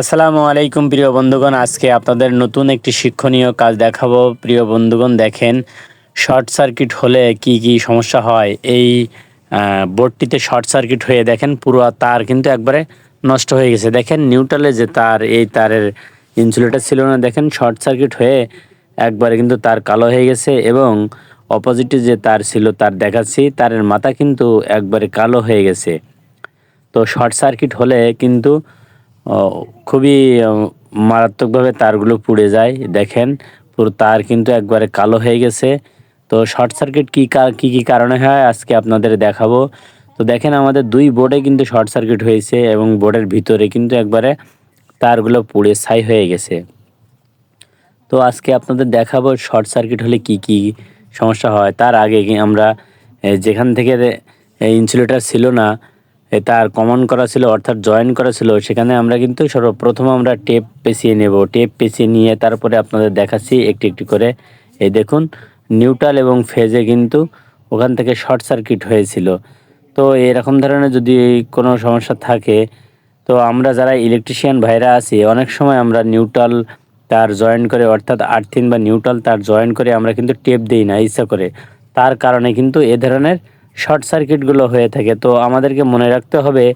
আসসালামু আলাইকুম প্রিয় বন্ধুগণ, আজকে আপনাদের নতুন একটি শিক্ষণীয় কাজ দেখাবো। প্রিয় বন্ধুগণ, দেখেন, শর্ট সার্কিট হলে কি কি সমস্যা হয়? এই বোর্ডটিতে শর্ট সার্কিট হয়ে দেখেন, পুরো তার কিন্তু একবারে নষ্ট হয়ে গেছে। দেখেন, নিউট্রালে যে তার, এই তারের ইনসুলেটার ছিল না, দেখেন, শর্ট সার্কিট হয়ে একবারে কিন্তু তার কালো হয়ে গেছে এবং অপোজিটে যে তার ছিল, তার দেখাচ্ছি, তারের মাথা কিন্তু একবারে কালো হয়ে গেছে। তো শর্ট সার্কিট হলে কিন্তু খুবই মারাত্মকভাবে তারগুলো পুড়ে যায়, দেখেন। পুরো তার কিন্তু একবারে কালো হয়ে গেছে। তো শর্ট সার্কিট কী কা- কী কারণে হয়, আজকে আপনাদের দেখাবো। তো দেখেন, আমাদের দুই বোর্ডে কিন্তু শর্ট সার্কিট হয়েছে এবং বোর্ডের ভিতরে কিন্তু একবারে তারগুলো পুড়ে ছাই হয়ে গেছে। তো আজকে আপনাদের দেখাবো শর্ট সার্কিট হলে কি কি সমস্যা হয়। তার আগে আমরা যেখান থেকে ইনসুলেটার ছিল না এ, তার কমন করা ছিল অর্থাৎ জয়েন করা ছিল। সেখানে আমরা কিন্তু সর্বপ্রথম আমরা টেপ পেঁচিয়ে নেব। টেপ পেঁচিয়ে নিয়ে তারপরে আপনাদের দেখাচ্ছি একটি একটি করে। এই দেখুন নিউট্রাল এবং ফেজে কিন্তু ওখান থেকে শর্ট সার্কিট হয়েছিল। তো এরকম ধরনের যদি কোনো সমস্যা থাকে তো আমরা যারা ইলেকট্রিশিয়ান ভাইরা আছি অনেক সময় আমরা নিউট্রাল তার জয়েন করে অর্থাৎ আর্থিন বা নিউট্রাল তার জয়েন করে আমরা কিন্তু টেপ দিই না ইচ্ছা করে। তার কারণে কিন্তু এ ধরনের শর্ট সার্কিটগুলো হয়ে থাকে। তো আমাদেরকে মনে রাখতে হবে,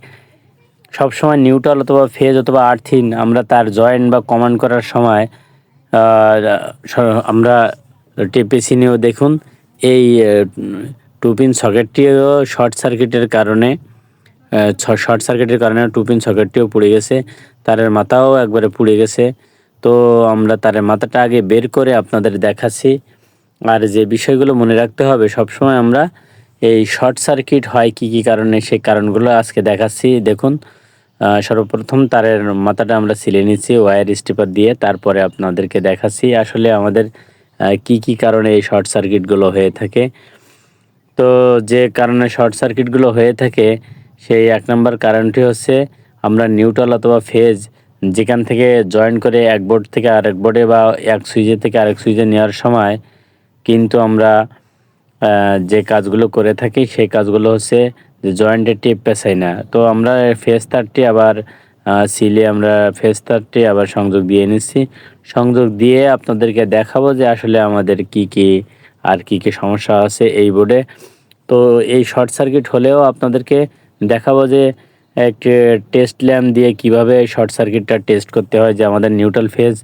সবসময় নিউট্রাল অথবা ফেজ অথবা আর্থিন আমরা তার জয়েন বা কমান্ড করার সময় আমরা টেপেছি নিয়েও দেখুন, এই টুপিন সকেটটিও শর্ট সার্কিটের কারণে শর্ট সার্কিটের কারণে টুপিন সকেটটিও পুড়ে গেছে, তারের মাথাও একবারে পুড়ে গেছে। তো আমরা তারের মাথাটা আগে বের করে আপনাদের দেখাচ্ছি। আর যে বিষয়গুলো মনে রাখতে হবে, সবসময় আমরা এই শর্ট সার্কিট হয় কি কি কারণে? সেই কারণগুলো আজকে দেখাচ্ছি। দেখুন সর্বপ্রথম তারের মাথাটা আমরা সিলে নিচ্ছি ওয়্যার স্টিপার দিয়ে। তারপরে আপনাদেরকে দেখাচ্ছি আসলে আমাদের কি কি কারণে এই শর্ট সার্কিটগুলো হয়ে থাকে। তো যে কারণে শর্ট সার্কিটগুলো হয়ে থাকে, সেই এক নম্বর কারণটি হচ্ছে আমরা নিউট্রাল অথবা ফেজ যেখান থেকে জয়েন করে এক বোর্ড থেকে আরেক বোর্ডে বা এক সুইচে থেকে আরেক সুইচে নেওয়ার সময় কিন্তু আমরা যে কাজগুলো করে থাকি, সেই কাজগুলো হচ্ছে যে জয়েন্টের টেপ পেছাই না। তো আমরা ফেস তারটি আবার সিলে আমরা ফেস তারটি আবার সংযোগ দিয়ে নিচ্ছি। সংযোগ দিয়ে আপনাদেরকে দেখাবো যে আসলে আমাদের কি কি, আর কি কি সমস্যা আছে এই বোর্ডে তো এই শর্ট সার্কিট হলেও আপনাদেরকে দেখাবো যে একটি টেস্ট ল্যাম্প দিয়ে কীভাবে শর্ট সার্কিটটা টেস্ট করতে হয়, যে আমাদের নিউট্রাল ফেজ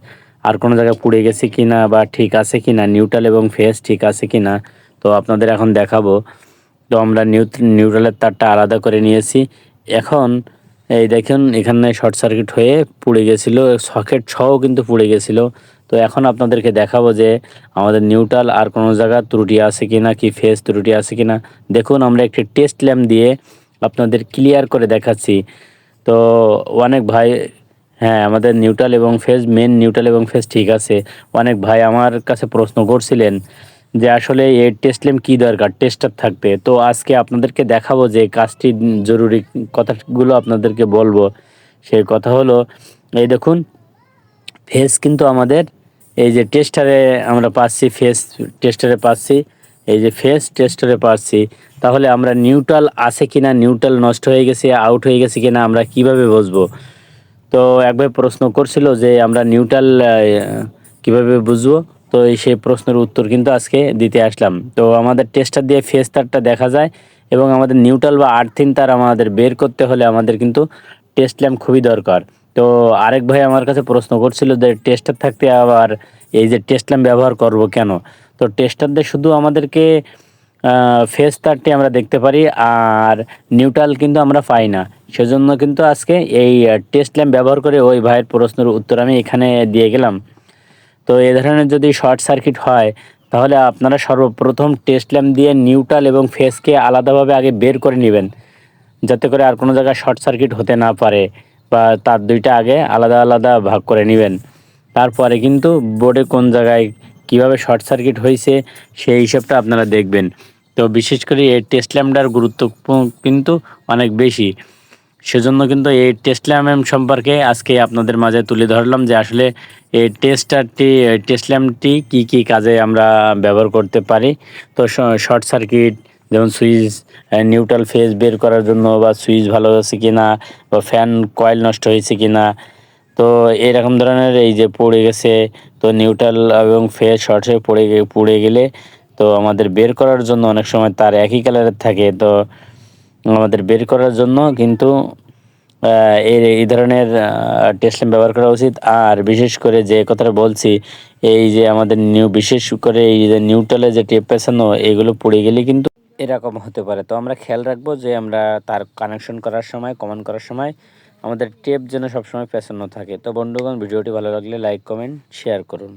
আর কোনো জায়গায় পুড়ে গেছে কি না বা ঠিক আছে কি না নিউট্রাল এবং ফেজ ঠিক আছে কি না তো আপনাদের এখন দেখাবো। তো আমরা নিউট্রালের তারটা আলাদা করে নিয়েছি। এখন এই দেখুন এখানে শর্ট সার্কিট হয়ে পুড়ে গেছিল, সকেট সহ কিন্তু পুড়ে গেছিল। তো এখন আপনাদেরকে দেখাবো যে আমাদের নিউট্রাল আর কোনো জায়গা ত্রুটি আছে কি না কি ফেস ত্রুটি আছে কি না দেখুন আমরা একটি টেস্ট ল্যাম্প দিয়ে আপনাদের ক্লিয়ার করে দেখাচ্ছি। তো অনেক ভাই হ্যাঁ আমাদের নিউট্রাল এবং ফেস মেন নিউট্রাল এবং ফেস ঠিক আছে। অনেক ভাই আমার কাছে প্রশ্ন করছিলেন যে আসলে এই টেস্ট ল্যাম্প কী দরকার? টেস্টার থাকতে তো আজকে আপনাদেরকে দেখাবো যে কাজটি জরুরি কথাগুলো আপনাদেরকে বলব। সেই কথা হলো, এই দেখুন ফেস কিন্তু আমাদের, এই যে টেস্টারে আমরা পাচ্ছি ফেস টেস্টারে পাচ্ছি, এই যে ফেস টেস্টারে পাচ্ছি। তাহলে আমরা নিউট্রাল আছে কিনা নিউট্রাল নষ্ট হয়ে গেছে আউট হয়ে গেছে কিনা আমরা কীভাবে বুঝব? তো একবার প্রশ্ন করছিল যে আমরা নিউট্রাল কীভাবে বুঝব? তো এই সেই প্রশ্নের উত্তর কিন্তু আজকে দিতে আসলাম। তো আমাদের টেস্টার দিয়ে ফেস তারটা দেখা যায় এবং আমাদের নিউট্রাল বা আর্থিন তার আমাদের বের করতে হলে আমাদের কিন্তু টেস্ট ল্যাম্প খুবই দরকার। তো আরেক ভাই আমার কাছে প্রশ্ন করছিল যে টেস্টার থাকতে আবার এই যে টেস্ট ল্যাম্প ব্যবহার করব কেন? তো টেস্টার দিয়ে শুধু আমাদেরকে ফেস তারটি আমরা দেখতে পারি আর নিউট্রাল কিন্তু আমরা পাই না। সেজন্য কিন্তু আজকে এই টেস্ট ল্যাম্প ব্যবহার করে ওই ভাইয়ের প্রশ্নের উত্তর আমি এখানে দিয়ে গেলাম। তো এ ধরনের যদি শর্ট সার্কিট হয়, তাহলে আপনারা সর্বপ্রথম টেস্ট ল্যাম্প দিয়ে নিউট্রাল এবং ফেসকে আলাদাভাবে আগে বের করে নেবেন, যাতে করে আর কোনো জায়গায় শর্ট সার্কিট হতে না পারে বা তার দুইটা আগে আলাদা আলাদা ভাগ করে নেবেন। তারপরে কিন্তু বোর্ডে কোন জায়গায় কীভাবে শর্ট সার্কিট হয়েছে সেই হিসাবটা আপনারা দেখবেন। তো বিশেষ করে এই টেস্ট ল্যাম্পটার গুরুত্ব কিন্তু অনেক বেশি। সেজন্য কিন্তু এই টেস্ট ল্যাম্প সম্পর্কে আজকে আপনাদের মাঝে তুলে ধরলাম যে আসলে এই টেস্টারটি টেস্ট ল্যাম্পটি কী কী কাজে আমরা ব্যবহার করতে পারি। তো শর্ট সার্কিট যেমন সুইচ নিউট্রাল ফেজ বের করার জন্য বা সুইচ ভালো আছে কি না বা ফ্যান কয়েল নষ্ট হয়েছে কি না তো এরকম ধরনের এই যে পড়ে গেছে, তো নিউট্রাল এবং ফেস শর্টসে পড়ে গে- পুড়ে গেলে তো আমাদের বের করার জন্য অনেক সময় তার একই কালারের থাকে। তো আমাদের বের করার জন্য কিন্তু এই ধরনের টেস্ট ব্যবহার করা উচিত। আর বিশেষ করে যে কথাটা বলছি, এই যে আমাদের নিউ বিশেষ করে এই যে নিউট্রালে যে টেপ পেছানো, এগুলো পড়ে গেলে কিন্তু এরকম হতে পারে। তো আমরা খেয়াল রাখব যে আমরা তার কানেকশন করার সময় কমান করার সময় আমাদের টেপ যেন সবসময় পেছানো থাকে। তো বন্ধুগণ, ভিডিওটি ভালো লাগলে লাইক কমেন্ট শেয়ার করুন।